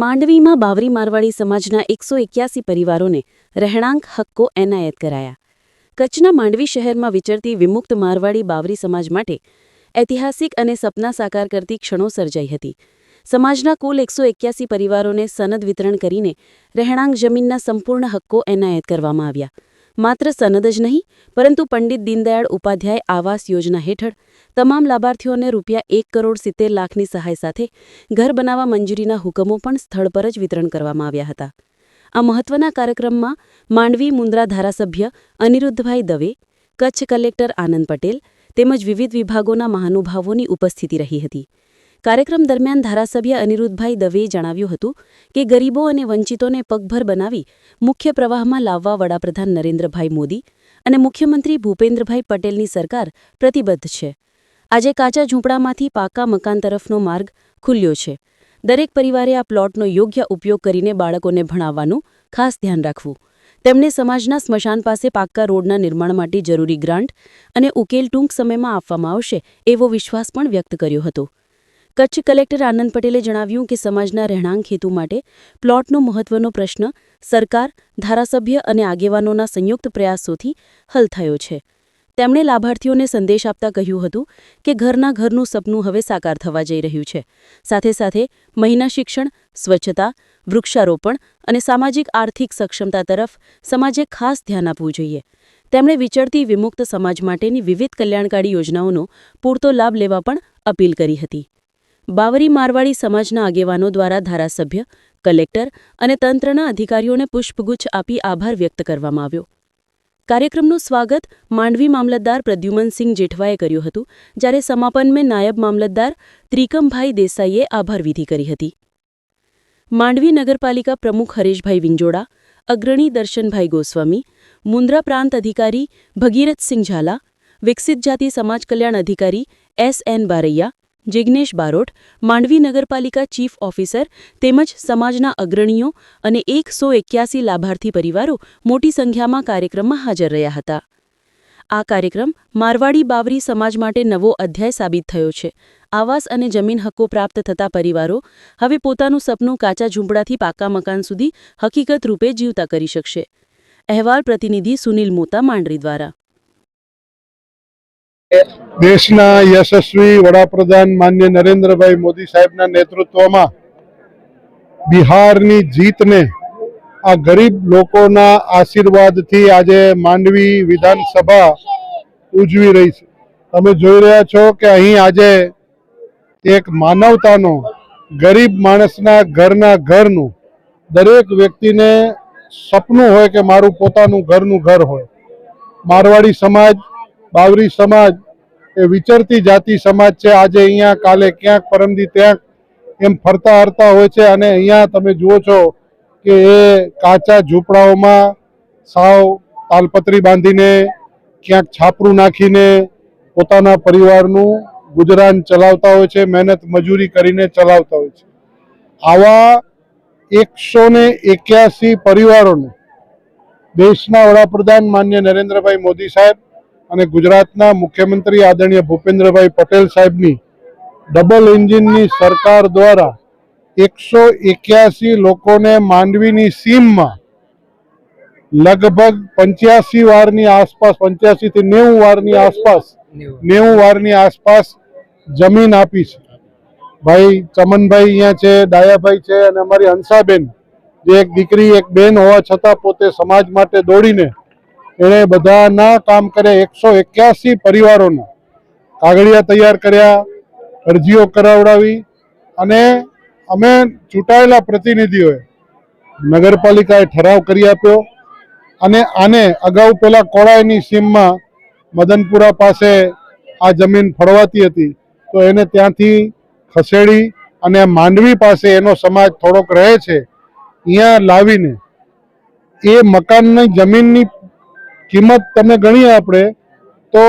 માંડવીમાં બાવરી મારવાડી સમાજના એકસો એક્યાસી પરિવારોને રહેણાંક હક્કો એનાયત કરાયા. કચ્છના માંડવી શહેરમાં વિચરતી વિમુક્ત મારવાડી બાવરી સમાજ માટે ઐતિહાસિક અને સપના સાકાર કરતી ક્ષણો સર્જાઈ હતી. સમાજના કુલ એકસો એક્યાસી પરિવારોને સનદ વિતરણ કરીને રહેણાંક જમીનના સંપૂર્ણ હક્કો એનાયત કરવામાં આવ્યા. માત્ર સનદ જ નહીં, પરંતુ પંડિત દીનદયાળ ઉપાધ્યાય આવાસ યોજના હેઠળ તમામ લાભાર્થીઓને રૂપિયા એક કરોડ સિત્તેર લાખની સહાય સાથે ઘર બનાવવા મંજૂરીના હુકમો પણ સ્થળ પર જ વિતરણ કરવામાં આવ્યા હતા. આ મહત્વના કાર્યક્રમમાં માંડવી મુન્દ્રા ધારાસભ્ય અનિરુદ્ધભાઈ દવે, કચ્છ કલેક્ટર આનંદ પટેલ તેમજ વિવિધ વિભાગોના મહાનુભાવોની ઉપસ્થિતિ રહી હતી. કાર્યક્રમ દરમિયાન ધારાસભ્ય અનિરુદ્ધભાઈ દવેએ જણાવ્યું હતું કે ગરીબો અને વંચિતોને પગભર બનાવી મુખ્ય પ્રવાહમાં લાવવા વડાપ્રધાન નરેન્દ્રભાઈ મોદી અને મુખ્યમંત્રી ભૂપેન્દ્રભાઈ પટેલની સરકાર પ્રતિબદ્ધ છે. આજે કાચા ઝૂંપડામાંથી પાકા મકાન તરફનો માર્ગ ખુલ્યો છે. દરેક પરિવારે આ પ્લોટનો યોગ્ય ઉપયોગ કરીને બાળકોને ભણાવવાનું ખાસ ધ્યાન રાખવું. તેમણે સમાજના સ્મશાન પાસે પાક્કા રોડના નિર્માણ માટે જરૂરી ગ્રાન્ટ અને ઉકેલ ટૂંક સમયમાં આપવામાં આવશે એવો વિશ્વાસ પણ વ્યક્ત કર્યો હતો. કચ્છ કલેક્ટર આનંદ પટેલે જણાવ્યું કે સમાજના રહેણાંક હેતુ માટે પ્લોટનો મહત્વનો પ્રશ્ન સરકાર, ધારાસભ્ય અને આગેવાનોના સંયુક્ત પ્રયાસોથી હલ થયો છે. તેમણે લાભાર્થીઓને સંદેશ આપતા કહ્યું હતું કે ઘરના ઘરનું સપનું હવે સાકાર થવા જઈ રહ્યું છે. સાથે સાથે મહિલા શિક્ષણ, સ્વચ્છતા, વૃક્ષારોપણ અને સામાજિક આર્થિક સક્ષમતા તરફ સમાજે ખાસ ધ્યાન આપવું જોઈએ. તેમણે વિચરતી વિમુક્ત સમાજ માટેની વિવિધ કલ્યાણકારી યોજનાઓનો પૂરતો લાભ લેવા પણ અપીલ કરી હતી. બાવરી મારવાડી સમાજના આગેવાનો દ્વારા ધારાસભ્ય, કલેક્ટર અને તંત્રના અધિકારીઓને પુષ્પગુચ્છ આપી આભાર વ્યક્ત કરવામાં આવ્યો. કાર્યક્રમનું સ્વાગત માંડવી મામલતદાર પ્રદ્યુમનસિંહ જેઠવાએ કર્યું હતું, જ્યારે સમાપનમાં નાયબ મામલતદાર ત્રિકમભાઈ દેસાઈએ આભારવિધિ કરી હતી. માંડવી નગરપાલિકા પ્રમુખ હરેશભાઈ વિંજોડા, અગ્રણી દર્શનભાઈ ગોસ્વામી મુન્દ્રા પ્રાંત અધિકારી ભગીરથસિંહ ઝાલા, વિકસિત જાતિ સમાજ કલ્યાણ અધિકારી એસ એન બારૈયા જિગ્નેશ બારોટ, માંડવી નગરપાલિકા ચીફ ઓફિસર તેમજ સમાજના અગ્રણીઓ અને એકસો એક્યાસી લાભાર્થી પરિવારો મોટી સંખ્યામાં કાર્યક્રમમાં હાજર રહ્યા હતા. આ કાર્યક્રમ મારવાડી બાવરી સમાજ માટે નવો અધ્યાય સાબિત થયો છે. આવાસ અને જમીન હક્કો પ્રાપ્ત થતા પરિવારો હવે પોતાનું સપનું કાચા ઝૂંપડાથી પાકા મકાન સુધી હકીકત રૂપે જીવતા કરી શકશે. અહેવાલ પ્રતિનિધિ સુનિલ મોતા માંડરી દ્વારા. દેશના યશસ્વી વડાપ્રધાન માન્ય નરેન્દ્રભાઈ મોદી સાહેબના નેતૃત્વમાં બિહારની જીતને આ ગરીબ લોકોના આશીર્વાદથી આજે માંડવી વિધાનસભા ઉજવી રહી છે. તમે જોઈ રહ્યા છો કે અહીં આજે એક માનવતાનો, ગરીબ માણસના ઘરના ઘરનું, દરેક વ્યક્તિને સપનું હોય કે મારું પોતાનું ઘરનું ઘર હોય. મારવાડી સમાજ, બાવરી સમાજ એ વિચરતી જાતિ સમાજ છે. આજે અહીંયા કાલે ક્યાંક પરમદી ત્યાં એમ ફરતા હરતા હોય છે અને અહીંયા તમે જુઓ છો કે એ કાચા ઝૂંપડાઓમાં સાવ તાલપત્રી બાંધીને ક્યાંક છાપરું નાખીને પોતાના પરિવારનું ગુજરાન ચલાવતા હોય છે, મહેનત મજૂરી કરીને ચલાવતા હોય છે. આવા એકસો ને એક્યાસી પરિવારોને દેશના વડાપ્રધાન માન્ય નરેન્દ્રભાઈ મોદી સાહેબ અને ગુજરાતના મુખ્યમંત્રી આદરણીય ભૂપેન્દ્રભાઈ પટેલ સાહેબની ડબલ એન્જિનની સરકાર દ્વારા એકસો એક્યાસી લોકોને માંડવીની સીમમાં લગભગ પંચ્યાસી વારની આસપાસ પંચ્યાસી થી નેવું વારની આસપાસ નેવું વારની આસપાસ જમીન આપી છે. ભાઈ ચમનભાઈ અહીંયા છે ડાયાભાઈ છે અને અમારી હંસાબેન જે એક દીકરી એક બેન હોવા છતાં પોતે સમાજ માટે દોડીને એણે બધાના કામ કર્યા એકસો એક્યાસી પરિવારોના. કાગળિયા તૈયાર કર્યા, અરજીઓ કરાવડાવી અને અમે ચૂંટાયેલા પ્રતિનિધિઓએ નગરપાલિકાએ ઠરાવ કરી આપ્યો અને આને અગાઉ પેલા કોળાઈની સીમમાં મદનપુરા પાસે આ જમીન ફળવાતી હતી. તો એને ત્યાંથી ખસેડી અને માંડવી પાસે એનો સમાજ થોડોક રહે છે, અહીંયા લાવીને એ મકાનની જમીનની કિંમત તમે ગણીએ આપણે, તો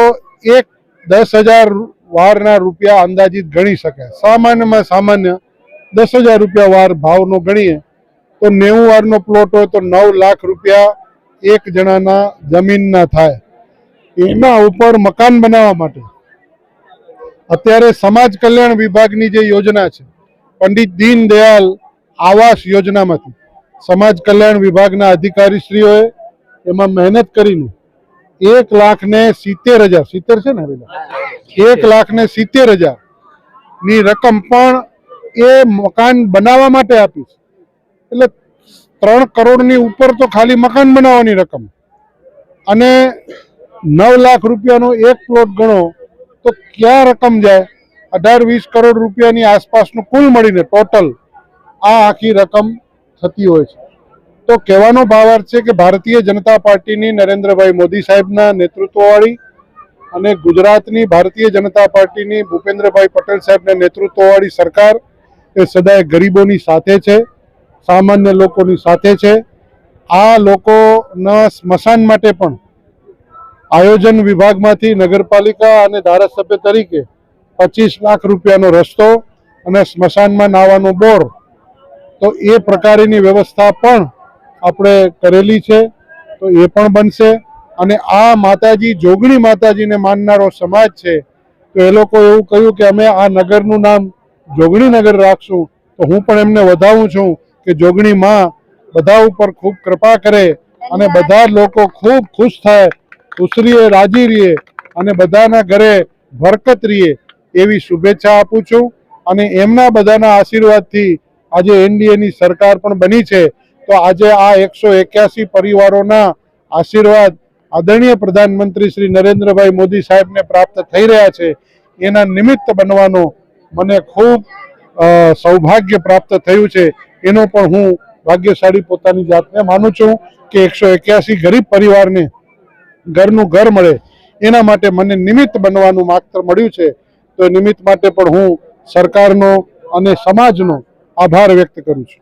એક દસ હજાર વારના રૂપિયા અંદાજિત ગણી શકાય સામાન્યમાં સામાન્ય દસ હજાર રૂપિયા વાર ભાવનો ગણીએ, તો નેવું વારનો પ્લોટ હોય તો નવ લાખ રૂપિયા એક જણાના જમીનના થાય. એના ઉપર મકાન બનાવવા માટે. અત્યારે સમાજ કલ્યાણ વિભાગની જે યોજના છે, પંડિત દીનદયાલ આવાસ યોજનામાંથી, સમાજ કલ્યાણ વિભાગના અધિકારીશ્રીઓએ એમાં મહેનત કરીને એક લાખ ને સિત્તેર હજાર. સિત્તેર છે ને? એક લાખ ને સિત્તેર હજાર. ની રકમ પણ એ મકાન બનાવવા માટે આપીશ. એટલે ત્રણ કરોડની ઉપર તો ખાલી મકાન બનાવવાની રકમ. અને નવ લાખ રૂપિયાનો એક પ્લોટ ગણો, તો ક્યાં રકમ જાય? અઢાર વીસ કરોડ રૂપિયાની આસપાસનું કુલ મળીને ટોટલ આ આખી રકમ થતી હોય છે. તો કહેવાનો ભાવાર્થ છે કે ભારતીય જનતા પાર્ટીની નરેન્દ્રભાઈ મોદી સાહેબના નેતૃત્વવાળી અને ગુજરાતની ભારતીય જનતા પાર્ટીની ભૂપેન્દ્રભાઈ પટેલ સાહેબના નેતૃત્વવાળી સરકાર એ સદાય ગરીબોની સાથે છે, સામાન્ય લોકોની સાથે છે. આ લોકોના સ્મશાન માટે પણ આયોજન વિભાગમાંથી નગરપાલિકા અને ધારાસભ્ય તરીકે પચીસ લાખ રૂપિયાનો રસ્તો અને સ્મશાનમાં નાવાનો બોર, તો એ પ્રકારની વ્યવસ્થા પણ આપણે કરેલી છે તો એ પણ બનશે. અને આ માતાજી જોગણી માતાજીને માનનારો સમાજ છે તો એ લોકો એવું કહ્યું કે અમે આ નગરનું નામ જોગણી નગર રાખશું. તો હું પણ એમને વધાવું છું કે જોગણી માં બધા ઉપર ખૂબ કૃપા કરે અને બધા લોકો ખૂબ ખુશ થાય. ખુશ રહીએ રાજી રહીએ અને બધાના ઘરે બરકત રહીએ એવી શુભેચ્છા આપું છું. અને એમના બધાના આશીર્વાદથી આજે એનડીએની સરકાર પણ બની છે. તો આજે આ એકસો એક્યાસી પરિવારોના આશીર્વાદ આદરણીય પ્રધાનમંત્રી શ્રી નરેન્દ્રભાઈ મોદી સાહેબને પ્રાપ્ત થઈ રહ્યા છે. એના નિમિત્ત બનવાનો મને ખૂબ સૌભાગ્ય પ્રાપ્ત થયું છે. એનો પણ હું ભાગ્યશાળી પોતાની જાતને માનું છું કે એકસો એક્યાસી ગરીબ પરિવારને ઘરનું ઘર મળે. એના માટે મને નિમિત્ત બનવાનું માત્ર મળ્યું છે. તો નિમિત્ત માટે પણ હું સરકારનો અને સમાજનો આભાર વ્યક્ત કરું છું.